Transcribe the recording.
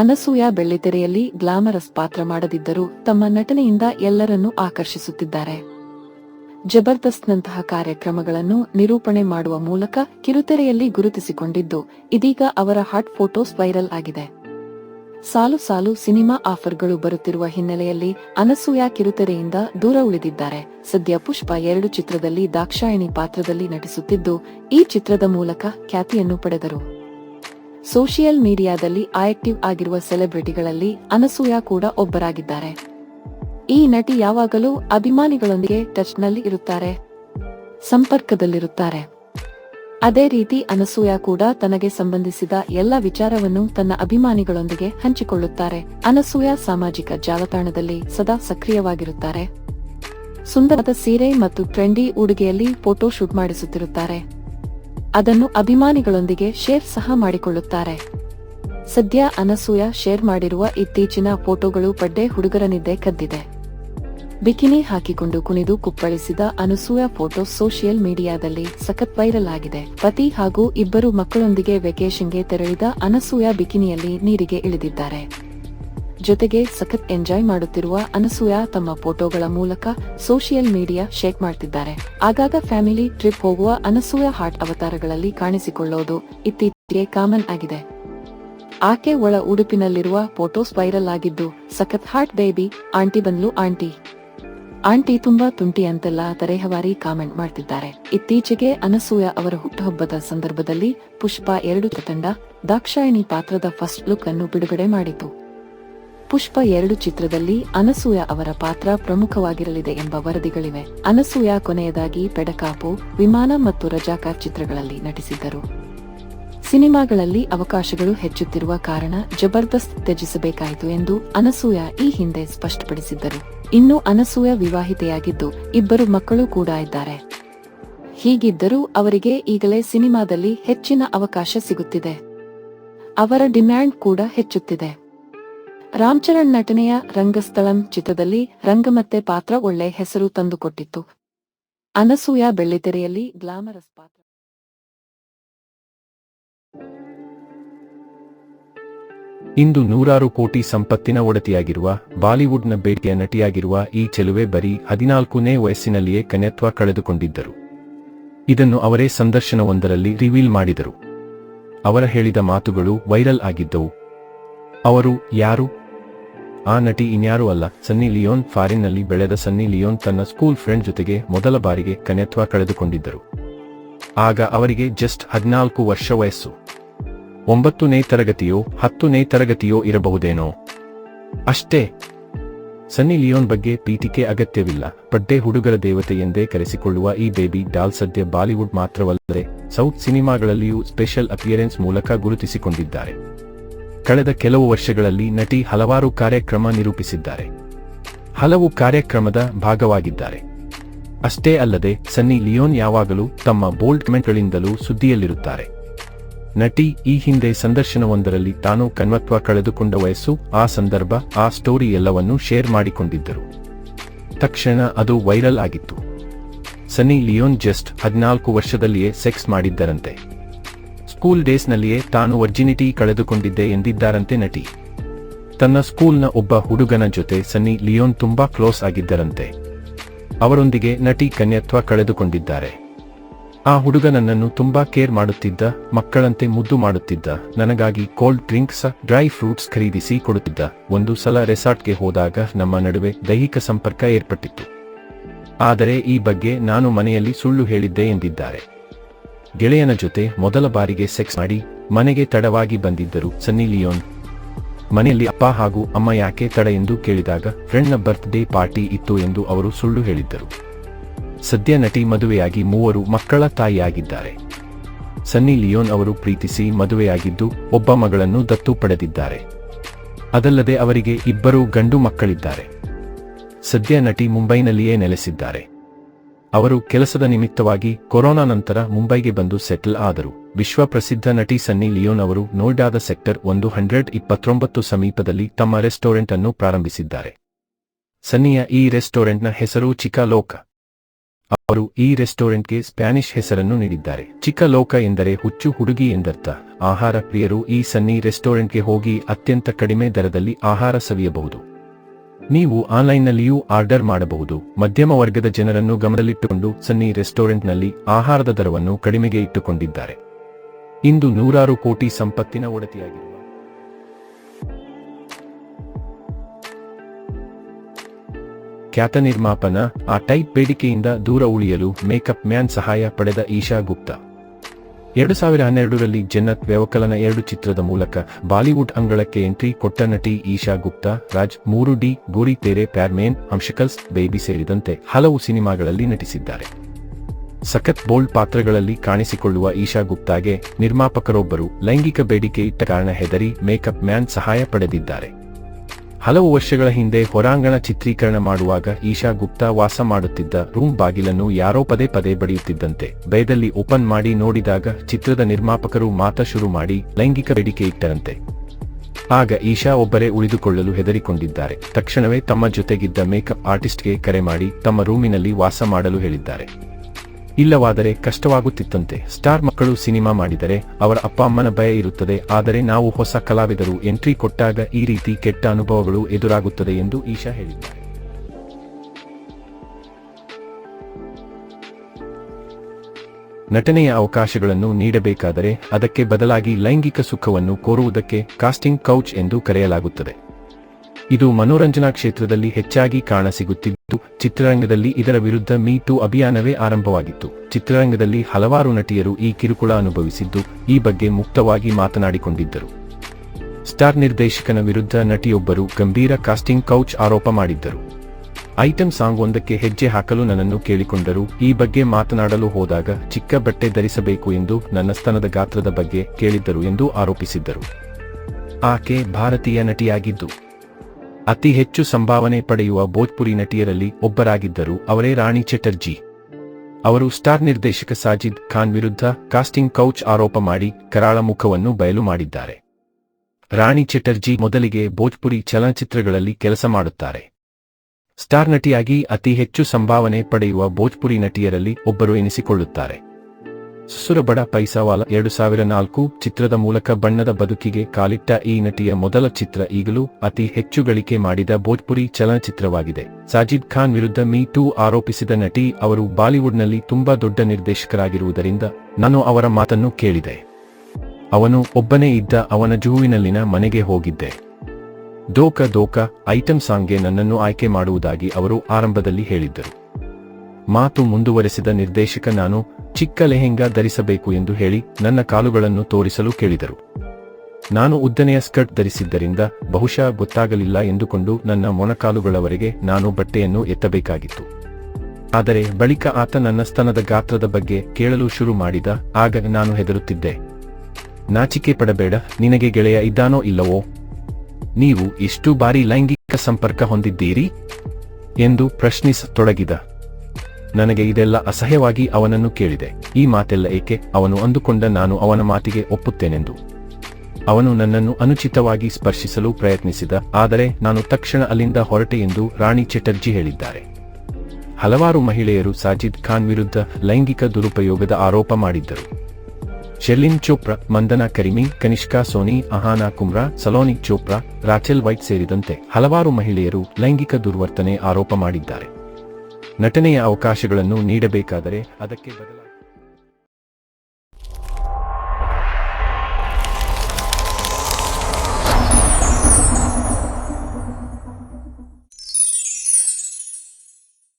Anasuya ಬೆಳ್ಳಿತೆರೆಯಲ್ಲಿ glamorous ಪಾತ್ರ ಮಾಡದಿದ್ದರೂ ತಮ್ಮ ನಟನೆಯಿಂದ ಎಲ್ಲರನ್ನೂ ಆಕರ್ಷಿಸುತ್ತಿದ್ದಾರೆ. ಜಬರ್ದಸ್ತ್ನಂತಹ ಕಾರ್ಯಕ್ರಮಗಳನ್ನು ನಿರೂಪಣೆ ಮಾಡುವ ಮೂಲಕ ಕಿರುತೆರೆಯಲ್ಲಿ ಗುರುತಿಸಿಕೊಂಡಿದ್ದು, ಇದೀಗ ಅವರ ಹಾಟ್ ಫೋಟೋಸ್ ವೈರಲ್ ಆಗಿದೆ. ಸಾಲು ಸಾಲು ಸಿನಿಮಾ ಆಫರ್ಗಳು ಬರುತ್ತಿರುವ ಹಿನ್ನೆಲೆಯಲ್ಲಿ ಅನಸೂಯ ಕಿರುತೆರೆಯಿಂದ ದೂರ ಉಳಿದಿದ್ದಾರೆ. ಸದ್ಯ ಪುಷ್ಪ ಎರಡು ಚಿತ್ರದಲ್ಲಿ ದಾಕ್ಷಾಯಣಿ ಪಾತ್ರದಲ್ಲಿ ನಟಿಸುತ್ತಿದ್ದು, ಈ ಚಿತ್ರದ ಮೂಲಕ ಖ್ಯಾತಿಯನ್ನು ಪಡೆದರು. ಸೋಷಿಯಲ್ ಮೀಡಿಯಾದಲ್ಲಿ ಆಕ್ಟಿವ್ ಆಗಿರುವ ಸೆಲೆಬ್ರಿಟಿಗಳಲ್ಲಿ ಅನಸೂಯ ಕೂಡ ಒಬ್ಬರಾಗಿದ್ದಾರೆ. ಈ ನಟಿ ಯಾವಾಗಲೂ ಅಭಿಮಾನಿಗಳೊಂದಿಗೆ ಟಚ್ನಲ್ಲಿ ಇರುತ್ತಾರೆ. ಸಂಪರ್ಕದಲ್ಲಿರುತ್ತಾರೆ. ಅದೇ ರೀತಿ ಅನಸೂಯ ಕೂಡ ತನಗೆ ಸಂಬಂಧಿಸಿದ ಎಲ್ಲ ವಿಚಾರವನ್ನು ತನ್ನ ಅಭಿಮಾನಿಗಳೊಂದಿಗೆ ಹಂಚಿಕೊಳ್ಳುತ್ತಾರೆ. ಅನಸೂಯ ಸಾಮಾಜಿಕ ಜಾಲತಾಣದಲ್ಲಿ ಸದಾ ಸಕ್ರಿಯವಾಗಿರುತ್ತಾರೆ. ಸುಂದರದ ಸೀರೆ ಮತ್ತು ಟ್ರೆಂಡಿ ಉಡುಗೆಯಲ್ಲಿ ಫೋಟೋ ಶೂಟ್ ಮಾಡಿಸುತ್ತಿರುತ್ತಾರೆ. ಅದನ್ನು ಅಭಿಮಾನಿಗಳೊಂದಿಗೆ ಶೇರ್ ಸಹ ಮಾಡಿಕೊಳ್ಳುತ್ತಾರೆ. ಸದ್ಯ ಅನಸೂಯ ಶೇರ್ ಮಾಡಿರುವ ಇತ್ತೀಚಿನ ಫೋಟೋಗಳು ಪಡ್ಡೆ ಹುಡುಗರನಿದ್ದೆ ಕದ್ದಿದೆ. ಬಿಕಿನಿ ಹಾಕಿಕೊಂಡು ಕುಣಿದು ಕುಪ್ಪಳಿಸಿದ ಅನಸೂಯ ಫೋಟೋ ಸೋಷಿಯಲ್ ಮೀಡಿಯಾದಲ್ಲಿ ಸಖತ್ ವೈರಲ್ ಆಗಿದೆ. ಪತಿ ಹಾಗೂ ಇಬ್ಬರು ಮಕ್ಕಳೊಂದಿಗೆ ವೆಕೇಶನ್ಗೆ ತೆರಳಿದ ಅನಸೂಯ ಬಿಕಿನಿಯಲ್ಲಿ ನೀರಿಗೆ ಇಳಿದಿದ್ದಾರೆ. ಜೊತೆಗೆ ಸಖತ್ ಎಂಜಾಯ್ ಮಾಡುತ್ತಿರುವ ಅನಸೂಯ ತಮ್ಮ ಫೋಟೋಗಳ ಮೂಲಕ ಸೋಷಿಯಲ್ ಮೀಡಿಯಾ ಶೇಕ್ ಮಾಡ್ತಿದ್ದಾರೆ. ಆಗಾಗ ಫ್ಯಾಮಿಲಿ ಟ್ರಿಪ್ ಹೋಗುವ ಅನಸೂಯ ಹಾಟ್ ಅವತಾರಗಳಲ್ಲಿ ಕಾಣಿಸಿಕೊಳ್ಳೋದು ಇತ್ತೀಚೆಗೆ ಕಾಮನ್ ಆಗಿದೆ. ಆಕೆ ಒಳ ಉಡುಪಿನಲ್ಲಿರುವ ಫೋಟೋಸ್ ವೈರಲ್ ಆಗಿದ್ದು, ಸಖತ್ ಹಾಟ್ ಬೇಬಿ, ಆಂಟಿ ಬಂದ್ಲು ಆಂಟಿ. ಆಂಟಿ ತುಂಬಾ ತುಂಟಿ ಅಂತೆಲ್ಲ ತರೇಹವಾರಿ ಕಾಮೆಂಟ್ ಮಾಡ್ತಿದ್ದಾರೆ. ಇತ್ತೀಚೆಗೆ ಅನಸೂಯ ಅವರ ಹುಟ್ಟುಹಬ್ಬದ ಸಂದರ್ಭದಲ್ಲಿ ಪುಷ್ಪ ಎರಡು ತಂಡ ದಾಕ್ಷಾಯಣಿ ಪಾತ್ರದ ಫಸ್ಟ್ ಲುಕ್ ಅನ್ನು ಬಿಡುಗಡೆ ಮಾಡಿತು. ಪುಷ್ಪ ಎರಡು ಚಿತ್ರದಲ್ಲಿ ಅನಸೂಯ ಅವರ ಪಾತ್ರ ಪ್ರಮುಖವಾಗಿರಲಿದೆ ಎಂಬ ವರದಿಗಳಿವೆ. ಅನಸೂಯ ಕೊನೆಯದಾಗಿ ಪೆಡಕಾಪು, ವಿಮಾನ ಮತ್ತು ರಜಾಕಾರ್ ಚಿತ್ರಗಳಲ್ಲಿ ನಟಿಸಿದ್ದರು. ಸಿನಿಮಾಗಳಲ್ಲಿ ಅವಕಾಶಗಳು ಹೆಚ್ಚುತ್ತಿರುವ ಕಾರಣ ಜಬರ್ದಸ್ತ್ ತ್ಯಜಿಸಬೇಕಾಯಿತು ಎಂದು ಅನಸೂಯ ಈ ಹಿಂದೆ ಸ್ಪಷ್ಟಪಡಿಸಿದ್ದರು. ಇನ್ನು ಅನಸೂಯ ವಿವಾಹಿತೆಯಾಗಿದ್ದು ಇಬ್ಬರು ಮಕ್ಕಳು ಕೂಡ ಇದ್ದಾರೆ. ಹೀಗಿದ್ದರೂ ಅವರಿಗೆ ಈಗಲೇ ಸಿನಿಮಾದಲ್ಲಿ ಹೆಚ್ಚಿನ ಅವಕಾಶ ಸಿಗುತ್ತಿದೆ. ಅವರ ಡಿಮ್ಯಾಂಡ್ ಕೂಡ ಹೆಚ್ಚುತ್ತಿದೆ. ರಾಮ್ ಚರಣ್ ನಟನೆಯ ರಂಗಸ್ಥಳಂ ಚಿತ್ರದಲ್ಲಿ ರಂಗಮತ್ತೆ ಪಾತ್ರ ಒಳ್ಳೆ ಹೆಸರು ತಂದುಕೊಟ್ಟಿತ್ತು. ಅನಸೂಯ ಬೆಳ್ಳಿತೆರೆಯಲ್ಲಿ ಗ್ಲಾಮರಸ್ ಪಾತ್ರ. ಇಂದು ನೂರಾರು ಕೋಟಿ ಸಂಪತ್ತಿನ ಒಡತಿಯಾಗಿರುವ ಬಾಲಿವುಡ್ನ ಬೇಟೆಯ ನಟಿಯಾಗಿರುವ ಈ ಚೆಲುವೆ ಬರೀ ಹದಿನಾಲ್ಕನೇ ವಯಸ್ಸಿನಲ್ಲಿಯೇ ಕನ್ಯತ್ವ ಕಳೆದುಕೊಂಡಿದ್ದರು. ಇದನ್ನು ಅವರೇ ಸಂದರ್ಶನವೊಂದರಲ್ಲಿ ರಿವೀಲ್ ಮಾಡಿದರು. ಅವರ ಹೇಳಿದ ಮಾತುಗಳು ವೈರಲ್ ಆಗಿದ್ದವು. ಅವರು ಯಾರು? ಆ ನಟಿ ಇನ್ಯಾರೂ ಅಲ್ಲ, ಸನ್ನಿ ಲಿಯೋನ್ ಫಾರಿನ್ನಲ್ಲಿ ಬೆಳೆದ ಸನ್ನಿ ಲಿಯೋನ್ ತನ್ನ ಸ್ಕೂಲ್ ಫ್ರೆಂಡ್ ಜೊತೆಗೆ ಮೊದಲ ಬಾರಿಗೆ ಕನ್ಯತ್ವ ಕಳೆದುಕೊಂಡಿದ್ದರು. ಆಗ ಅವರಿಗೆ ಜಸ್ಟ್ ಹದಿನಾಲ್ಕು ವರ್ಷ ವಯಸ್ಸು. ಒಂಬತ್ತನೇ ತರಗತಿಯೋ, ಹತ್ತನೇ ತರಗತಿಯೋ ಇರಬಹುದೇನೋ? ಅಷ್ಟೇ. ಸನ್ನಿ ಲಿಯೋನ್ ಬಗ್ಗೆ ಪೀಠಿಕೆ ಅಗತ್ಯವಿಲ್ಲ ಪಡ್ಡೆ ಹುಡುಗರ ದೇವತೆ ಎಂದೇ ಕರೆಸಿಕೊಳ್ಳುವ ಈ ಬೇಬಿ ಡಾಲ್ ಸದ್ಯ ಬಾಲಿವುಡ್ ಮಾತ್ರವಲ್ಲದೆ ಸೌತ್ ಸಿನಿಮಾಗಳಲ್ಲಿಯೂ ಸ್ಪೆಷಲ್ ಅಪಿಯರೆನ್ಸ್ ಮೂಲಕ ಗುರುತಿಸಿಕೊಂಡಿದ್ದಾರೆ. ಕಳೆದ ಕೆಲವು ವರ್ಷಗಳಲ್ಲಿ ನಟಿ ಹಲವಾರು ಕಾರ್ಯಕ್ರಮ ನಿರೂಪಿಸಿದ್ದಾರೆ. ಹಲವು ಕಾರ್ಯಕ್ರಮದ ಭಾಗವಾಗಿದ್ದಾರೆ. ಅಷ್ಟೇ ಅಲ್ಲದೆ, ಸನ್ನಿ ಲಿಯೋನ್ ಯಾವಾಗಲೂ ತಮ್ಮ ಬೋಲ್ಡ್ ಕಮೆಂಟ್ಗಳಿಂದಲೂ ಸುದ್ದಿಯಲ್ಲಿರುತ್ತಾರೆ. ನಟಿ ಈ ಹಿಂದೆ ಸಂದರ್ಶನವೊಂದರಲ್ಲಿ ತಾನು ಕನ್ವತ್ವ ಕಳೆದುಕೊಂಡ ವಯಸ್ಸು, ಆ ಸಂದರ್ಭ, ಆ ಸ್ಟೋರಿ ಎಲ್ಲವನ್ನೂ ಶೇರ್ ಮಾಡಿಕೊಂಡಿದ್ದರು. ತಕ್ಷಣ ಅದು ವೈರಲ್ ಆಗಿತ್ತು. ಸನ್ನಿ ಲಿಯೋನ್ ಜಸ್ಟ್ ಹದಿನಾಲ್ಕು ವರ್ಷದಲ್ಲಿಯೇ ಸೆಕ್ಸ್ ಮಾಡಿದ್ದರಂತೆ. ಸ್ಕೂಲ್ ಡೇಸ್ನಲ್ಲಿಯೇ ತಾನು ವರ್ಜಿನಿಟಿ ಕಳೆದುಕೊಂಡಿದ್ದೆ ಎಂದಿದ್ದಾರಂತೆ ನಟಿ. ತನ್ನ ಸ್ಕೂಲ್ನ ಒಬ್ಬ ಹುಡುಗನ ಜೊತೆ ಸನ್ನಿ ಲಿಯೋನ್ ತುಂಬಾ ಕ್ಲೋಸ್ ಆಗಿದ್ದರಂತೆ. ಅವರೊಂದಿಗೆ ನಟಿ ಕನ್ಯತ್ವ ಕಳೆದುಕೊಂಡಿದ್ದಾರೆ. ಆ ಹುಡುಗ ನನ್ನನ್ನು ತುಂಬಾ ಕೇರ್ ಮಾಡುತ್ತಿದ್ದ, ಮಕ್ಕಳಂತೆ ಮುದ್ದು ಮಾಡುತ್ತಿದ್ದ, ನನಗಾಗಿ ಕೋಲ್ಡ್ ಡ್ರಿಂಕ್ಸ್, ಡ್ರೈ ಫ್ರೂಟ್ಸ್ ಖರೀದಿಸಿ ಕೊಡುತ್ತಿದ್ದ ಒಂದು ಸಲ ರೆಸಾರ್ಟ್ಗೆ ಹೋದಾಗ ನಮ್ಮ ನಡುವೆ ದೈಹಿಕ ಸಂಪರ್ಕ ಏರ್ಪಟ್ಟಿತ್ತು. ಆದರೆ ಈ ಬಗ್ಗೆ ನಾನು ಮನೆಯಲ್ಲಿ ಸುಳ್ಳು ಹೇಳಿದ್ದೆ ಎಂದಿದ್ದಾರೆ. ಗೆಳೆಯನ ಜೊತೆ ಮೊದಲ ಬಾರಿಗೆ ಸೆಕ್ಸ್ ಮಾಡಿ ಮನೆಗೆ ತಡವಾಗಿ ಬಂದಿದ್ದರು ಸನ್ನಿ ಲಿಯೋನ್. ಮನೆಯಲ್ಲಿ ಅಪ್ಪ ಹಾಗೂ ಅಮ್ಮ ಯಾಕೆ ತಡ ಎಂದು ಕೇಳಿದಾಗ ಫ್ರೆಂಡ್ನ ಬರ್ತ್ಡೇ ಪಾರ್ಟಿ ಇತ್ತು ಎಂದು ಅವರು ಸುಳ್ಳು ಹೇಳಿದ್ದರು. ಸದ್ಯ ನಟಿ ಮದುವೆಯಾಗಿ ಮೂವರು ಮಕ್ಕಳ ತಾಯಿಯಾಗಿದ್ದಾರೆ. ಸನ್ನಿ ಲಿಯೋನ್ ಅವರು ಪ್ರೀತಿಸಿ ಮದುವೆಯಾಗಿದ್ದು ಒಬ್ಬ ಮಗಳನ್ನು ದತ್ತು ಪಡೆದಿದ್ದಾರೆ. ಅದಲ್ಲದೆ ಅವರಿಗೆ ಇಬ್ಬರು ಗಂಡು ಮಕ್ಕಳಿದ್ದಾರೆ. ಸದ್ಯ ನಟಿ ಮುಂಬೈನಲ್ಲಿಯೇ ನೆಲೆಸಿದ್ದಾರೆ. ಅವರು ಕೆಲಸದ ನಿಮಿತ್ತವಾಗಿ ಕೊರೋನಾ ನಂತರ ಮುಂಬೈಗೆ ಬಂದು ಸೆಟಲ್ ಆದರು. ವಿಶ್ವ ಪ್ರಸಿದ್ಧ ನಟಿ ಸನ್ನಿ ಲಿಯೋನ್ ಅವರು ನೋಯ್ಡಾದ ಸೆಕ್ಟರ್ ಒಂದು ಹಂಡ್ರೆಡ್ ಇಪ್ಪತ್ತೊಂಬತ್ತು ಸಮೀಪದಲ್ಲಿ ತಮ್ಮ ರೆಸ್ಟೋರೆಂಟ್ ಅನ್ನು ಪ್ರಾರಂಭಿಸಿದ್ದಾರೆ. ಸನ್ನಿಯ ಈ ರೆಸ್ಟೋರೆಂಟ್ನ ಹೆಸರು ಚಿಕಾಲೋಕ. ಅವರು ಈ ರೆಸ್ಟೋರೆಂಟ್ಗೆ ಸ್ಪ್ಯಾನಿಷ್ ಹೆಸರನ್ನು ನೀಡಿದ್ದಾರೆ. ಚಿಕ್ಕಲೋಕ ಎಂದರೆ ಹುಚ್ಚು ಹುಡುಗಿ ಎಂದರ್ಥ. ಆಹಾರ ಪ್ರಿಯರು ಈ ಸನ್ನಿ ರೆಸ್ಟೋರೆಂಟ್ಗೆ ಹೋಗಿ ಅತ್ಯಂತ ಕಡಿಮೆ ದರದಲ್ಲಿ ಆಹಾರ ಸವಿಯಬಹುದು. ನೀವು ಆನ್ಲೈನ್ನಲ್ಲಿಯೂ ಆರ್ಡರ್ ಮಾಡಬಹುದು. ಮಧ್ಯಮ ವರ್ಗದ ಜನರನ್ನು ಗಮನದಲ್ಲಿಟ್ಟುಕೊಂಡು ಸನ್ನಿ ರೆಸ್ಟೋರೆಂಟ್ನಲ್ಲಿ ಆಹಾರದ ದರವನ್ನು ಕಡಿಮೆಗೆ ಇಟ್ಟುಕೊಂಡಿದ್ದಾರೆ. ಇಂದು ನೂರಾರು ಕೋಟಿ ಸಂಪತ್ತಿನ ಒಡತಿಯಾಗಿದೆ ಖ್ಯಾತ ನಿರ್ಮಾಪನ ಆ ಟೈಪ್ ಬೇಡಿಕೆಯಿಂದ ದೂರ ಉಳಿಯಲು ಮೇಕಪ್ ಮ್ಯಾನ್ ಸಹಾಯ ಪಡೆದ ಈಶಾ ಗುಪ್ತಾ. ಎರಡು ಸಾವಿರ ಹನ್ನೆರಡರಲ್ಲಿ ಜನ್ನತ್ ವ್ಯವಕಲನ ಎರಡು ಚಿತ್ರದ ಮೂಲಕ ಬಾಲಿವುಡ್ ಅಂಗಳಕ್ಕೆ ಎಂಟ್ರಿ ಕೊಟ್ಟ ನಟಿ ಈಶಾ ಗುಪ್ತಾ, ರಾಜ್ ಮೂರು ಡಿ, ಗೋರಿ ತೇರೆ ಪ್ಯಾರ್ಮೇನ್ ಅಂಶಕಲ್ಸ್ ಬೇಬಿ ಸೇರಿದಂತೆ ಹಲವು ಸಿನಿಮಾಗಳಲ್ಲಿ ನಟಿಸಿದ್ದಾರೆ. ಸಖತ್ ಬೋಲ್ಡ್ ಪಾತ್ರಗಳಲ್ಲಿ ಕಾಣಿಸಿಕೊಳ್ಳುವ ಈಶಾ ಗುಪ್ತಾಗೆ ನಿರ್ಮಾಪಕರೊಬ್ಬರು ಲೈಂಗಿಕ ಬೇಡಿಕೆ ಇಟ್ಟ ಕಾರಣ ಹೆದರಿ ಮೇಕಪ್ ಮ್ಯಾನ್ ಸಹಾಯ ಪಡೆದಿದ್ದಾರೆ. ಹಲವು ವರ್ಷಗಳ ಹಿಂದೆ ಹೊರಾಂಗಣ ಚಿತ್ರೀಕರಣ ಮಾಡುವಾಗ ಈಶಾ ಗುಪ್ತಾ ವಾಸ ಮಾಡುತ್ತಿದ್ದ ರೂಮ್ ಬಾಗಿಲನ್ನು ಯಾರೋ ಪದೇ ಪದೇ ಬಡಿಯುತ್ತಿದ್ದಂತೆ ಭಯದಲ್ಲಿ ಓಪನ್ ಮಾಡಿ ನೋಡಿದಾಗ ಚಿತ್ರದ ನಿರ್ಮಾಪಕರು ಮಾತ ಶುರು ಮಾಡಿ ಲೈಂಗಿಕ ಬೇಡಿಕೆ ಇಟ್ಟರಂತೆ. ಆಗ ಈಶಾ ಒಬ್ಬರೇ ಉಳಿದುಕೊಳ್ಳಲು ಹೆದರಿಕೊಂಡಿದ್ದಾರೆ. ತಕ್ಷಣವೇ ತಮ್ಮ ಜೊತೆಗಿದ್ದ ಮೇಕಪ್ ಆರ್ಟಿಸ್ಟ್ಗೆ ಕರೆ ಮಾಡಿ ತಮ್ಮ ರೂಮಿನಲ್ಲಿ ವಾಸ ಮಾಡಲು ಹೇಳಿದ್ದಾರೆ. ಇಲ್ಲವಾದರೆ ಕಷ್ಟವಾಗುತ್ತಿತ್ತಂತೆ. ಸ್ಟಾರ್ ಮಕ್ಕಳು ಸಿನಿಮಾ ಮಾಡಿದರೆ ಅವರ ಅಪ್ಪ ಅಮ್ಮನ ಭಯ ಇರುತ್ತದೆ. ಆದರೆ ನಾವು ಹೊಸ ಕಲಾವಿದರು ಎಂಟ್ರಿ ಕೊಟ್ಟಾಗ ಈ ರೀತಿ ಕೆಟ್ಟ ಅನುಭವಗಳು ಎದುರಾಗುತ್ತದೆ ಎಂದು ಈಶಾ ಹೇಳಿದ್ದಾರೆ. ನಟನೆಯ ಅವಕಾಶಗಳನ್ನು ನೀಡಬೇಕಾದರೆ ಅದಕ್ಕೆ ಬದಲಾಗಿ ಲೈಂಗಿಕ ಸುಖವನ್ನು ಕೋರುವುದಕ್ಕೆ ಕಾಸ್ಟಿಂಗ್ ಕೌಚ್ ಎಂದು ಕರೆಯಲಾಗುತ್ತದೆ. ಇದು ಮನೋರಂಜನಾ ಕ್ಷೇತ್ರದಲ್ಲಿ ಹೆಚ್ಚಾಗಿ ಕಾಣಸಿಗುತ್ತಿದ್ದು, ಚಿತ್ರರಂಗದಲ್ಲಿ ಇದರ ವಿರುದ್ಧ ಮೀ ಟೂ ಅಭಿಯಾನವೇ ಆರಂಭವಾಗಿತ್ತು. ಚಿತ್ರರಂಗದಲ್ಲಿ ಹಲವಾರು ನಟಿಯರು ಈ ಕಿರುಕುಳ ಅನುಭವಿಸಿದ್ದು, ಈ ಬಗ್ಗೆ ಮುಕ್ತವಾಗಿ ಮಾತನಾಡಿಕೊಂಡಿದ್ದರು. ಸ್ಟಾರ್ ನಿರ್ದೇಶಕನ ವಿರುದ್ಧ ನಟಿಯೊಬ್ಬರು ಗಂಭೀರ ಕಾಸ್ಟಿಂಗ್ ಕೌಚ್ ಆರೋಪ ಮಾಡಿದ್ದರು. ಐಟಂ ಸಾಂಗ್ ಒಂದಕ್ಕೆ ಹೆಜ್ಜೆ ಹಾಕಲು ನನ್ನನ್ನು ಕೇಳಿಕೊಂಡರು. ಈ ಬಗ್ಗೆ ಮಾತನಾಡಲು ಹೋದಾಗ, ಚಿಕ್ಕ ಬಟ್ಟೆ ಧರಿಸಬೇಕು ಎಂದು ನನ್ನ ಸ್ತನದ ಗಾತ್ರದ ಬಗ್ಗೆ ಕೇಳಿದ್ದರು ಎಂದು ಆರೋಪಿಸಿದ್ದರು. ಆಕೆ ಭಾರತೀಯ ನಟಿಯಾಗಿದ್ದು ಅತಿ ಹೆಚ್ಚು ಸಂಭಾವನೆ ಪಡೆಯುವ ಭೋಜ್ಪುರಿ ನಟಿಯರಲ್ಲಿ ಒಬ್ಬರಾಗಿದ್ದರು ಅವರೇ ರಾಣಿ ಚಟರ್ಜಿ. ಅವರು ಸ್ಟಾರ್ ನಿರ್ದೇಶಕ ಸಾಜಿದ್ ಖಾನ್ ವಿರುದ್ಧ ಕಾಸ್ಟಿಂಗ್ ಕೌಚ್ ಆರೋಪ ಮಾಡಿ ಕರಾಳ ಮುಖವನ್ನು ಬಯಲು ಮಾಡಿದ್ದಾರೆ. ರಾಣಿ ಚಟರ್ಜಿ ಮೊದಲಿಗೆ ಭೋಜ್ಪುರಿ ಚಲನಚಿತ್ರಗಳಲ್ಲಿ ಕೆಲಸ ಮಾಡುತ್ತಾರೆ. ಸ್ಟಾರ್ ನಟಿಯಾಗಿ ಅತಿ ಹೆಚ್ಚು ಸಂಭಾವನೆ ಪಡೆಯುವ ಭೋಜ್ಪುರಿ ನಟಿಯರಲ್ಲಿ ಒಬ್ಬರು ಎನಿಸಿಕೊಳ್ಳುತ್ತಾರೆ. ಸುಸುರ ಬಡ ಪೈಸಾವಾಲ ಎರಡು ಸಾವಿರ ನಾಲ್ಕು ಚಿತ್ರದ ಮೂಲಕ ಬಣ್ಣದ ಬದುಕಿಗೆ ಕಾಲಿಟ್ಟ ಈ ನಟಿಯ ಮೊದಲ ಚಿತ್ರ ಈಗಲೂ ಅತಿ ಹೆಚ್ಚು ಗಳಿಕೆ ಮಾಡಿದ ಭೋಜ್ಪುರಿ ಚಲನಚಿತ್ರವಾಗಿದೆ. ಸಾಜಿದ್ ಖಾನ್ ವಿರುದ್ಧ ಮೀ ಟೂ ಆರೋಪಿಸಿದ ನಟಿ ಅವರು ಬಾಲಿವುಡ್ನಲ್ಲಿ ತುಂಬಾ ದೊಡ್ಡ ನಿರ್ದೇಶಕರಾಗಿರುವುದರಿಂದ ನಾನು ಅವರ ಮಾತನ್ನು ಕೇಳಿದೆ. ಅವನು ಒಬ್ಬನೇ ಇದ್ದ ಅವನ ಜೂವಿನಲ್ಲಿನ ಮನೆಗೆ ಹೋಗಿದ್ದೆ. ದೋಕ ದೋಕ ಐಟಂ ಸಾಂಗ್ಗೆ ನನ್ನನ್ನು ಆಯ್ಕೆ ಮಾಡುವುದಾಗಿ ಅವರು ಆರಂಭದಲ್ಲಿ ಹೇಳಿದ್ದರು. ಮಾತು ಮುಂದುವರೆಸಿದ ನಿರ್ದೇಶಕ ನಾನು ಚಿಕ್ಕ ಲೆಹೆಂಗಾ ಧರಿಸಬೇಕು ಎಂದು ಹೇಳಿ ನನ್ನ ಕಾಲುಗಳನ್ನು ತೋರಿಸಲು ಕೇಳಿದರು. ನಾನು ಉದ್ದನೆಯ ಸ್ಕರ್ಟ್ ಧರಿಸಿದ್ದರಿಂದ ಬಹುಶಃ ಗೊತ್ತಾಗಲಿಲ್ಲ ಎಂದುಕೊಂಡು ನನ್ನ ಮೊಣಕಾಲುಗಳವರೆಗೆ ನಾನು ಬಟ್ಟೆಯನ್ನು ಎತ್ತಬೇಕಾಗಿತ್ತು. ಆದರೆ ಬಳಿಕ ಆತ ನನ್ನ ಸ್ತನದ ಗಾತ್ರದ ಬಗ್ಗೆ ಕೇಳಲು ಶುರು ಮಾಡಿದ, ಆಗ ನಾನು ಹೆದರುತ್ತಿದ್ದೆ. ನಾಚಿಕೆ ಪಡಬೇಡ, ನಿನಗೆ ಗೆಳೆಯ ಇದ್ದಾನೋ ಇಲ್ಲವೋ? ನೀವು ಎಷ್ಟು ಬಾರಿ ಲೈಂಗಿಕ ಸಂಪರ್ಕ ಹೊಂದಿದ್ದೀರಿ? ಎಂದು ಪ್ರಶ್ನಿಸತೊಡಗಿದ. ನನಗೆ ಇದೆಲ್ಲ ಅಸಹ್ಯವಾಗಿ ಅವನನ್ನು ಕೇಳಿದೆ. ಈ ಮಾತೆಲ್ಲ ಏಕೆ? ಅವನು ಅಂದುಕೊಂಡ ನಾನು ಅವನ ಮಾತಿಗೆ ಒಪ್ಪುತ್ತೇನೆಂದು. ಅವನು ನನ್ನನ್ನು ಅನುಚಿತವಾಗಿ ಸ್ಪರ್ಶಿಸಲು ಪ್ರಯತ್ನಿಸಿದ, ಆದರೆ ನಾನು ತಕ್ಷಣ ಅಲ್ಲಿಂದ ಹೊರಟೆ ಎಂದು ರಾಣಿ ಚಟರ್ಜಿ ಹೇಳಿದ್ದಾರೆ. ಹಲವಾರು ಮಹಿಳೆಯರು ಸಾಜಿದ್ ಖಾನ್ ವಿರುದ್ಧ ಲೈಂಗಿಕ ದುರುಪಯೋಗದ ಆರೋಪ ಮಾಡಿದ್ದರು. Sherlyn Chopra, Mandana Karimi, Kanishka Soni, Ahana Kumra, Saloni Chopra, Rachel White ಸೇರಿದಂತೆ ಹಲವಾರು ಮಹಿಳೆಯರು ಲೈಂಗಿಕ ದುರ್ವರ್ತನೆ ಆರೋಪ ಮಾಡಿದ್ದಾರೆ. ನಟನೆಯ ಅವಕಾಶಗಳನ್ನು ನೀಡಬೇಕಾದರೆ ಅದಕ್ಕೆ ಬದಲಾಗಿ